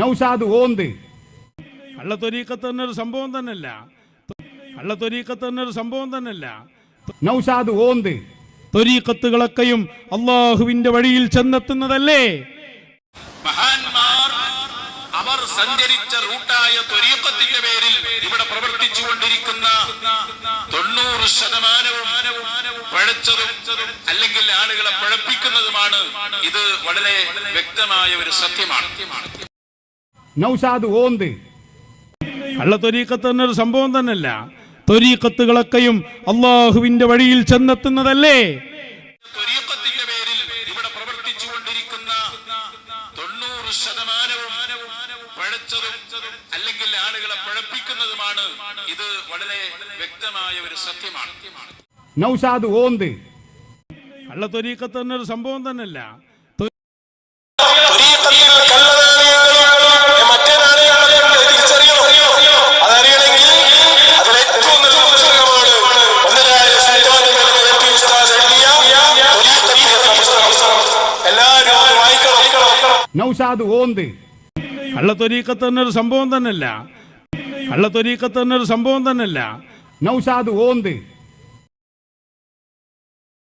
നൗഷാദ് ഓന്ത്. കള്ളത്തൊരീക്കത്ത് തന്നെ ഒരു സംഭവം തന്നെയല്ല കള്ളത്തൊരീക്കത്ത് തന്നെ ഒരു സംഭവം തന്നെയല്ല നൗഷാദ് ഓന്ത്. തൊരീക്കത്തുകളൊക്കെയും അള്ളാഹുവിന്റെ വഴിയിൽ ചെന്നെത്തുന്നതല്ലേ? മഹാന്മാർ അവർ സഞ്ചരിച്ച റൂട്ടായ ത്വരീക്കത്തിന്റെ പേരിൽ ഇവിടെ പ്രവർത്തിച്ചുകൊണ്ടിരിക്കുന്ന തൊണ്ണൂറ് ശതമാനവും പഴച്ചതും അല്ലെങ്കിൽ ആളുകളെ പഴപ്പിക്കുന്നതുമാണ് ഇത് വളരെ വ്യക്തമായ ഒരു സത്യമാണ്. നൗഷാദ് ഓന്ത്. കള്ളത്തൊരീക്കത്ത് തന്നെ ഒരു സംഭവം തന്നെയല്ല. തൊരീക്കത്തുകളൊക്കെയും അള്ളാഹുവിന്റെ വഴിയിൽ ചെന്നെത്തുന്നതല്ലേ? ത്വരീക്കത്തിന്റെ പേരിൽ ഇവിടെ പ്രവർത്തിച്ചുകൊണ്ടിരിക്കുന്ന തൊണ്ണൂറ് ശതമാനവും പഴച്ചതും അല്ലെങ്കിൽ ആളുകളെ പഴപ്പിക്കുന്നതുമാണ് ഇത് വളരെ വ്യക്തമായ ഒരു സത്യമാണ്. നൗസാദ് ഓന്ത്. കള്ളത്തൊരീക്കത്ത് തന്നെ ഒരു സംഭവം തന്നെയല്ല. നൗഷാദ് ഓന്ത്. കള്ളത്തൊരീക്കത്ത് തന്നെ ഒരു സംഭവം തന്നെയല്ല. കള്ളത്തൊരീക്കത്ത് തന്നെ ഒരു സംഭവം തന്നെയല്ല. നൗഷാദ് ഓന്ത്.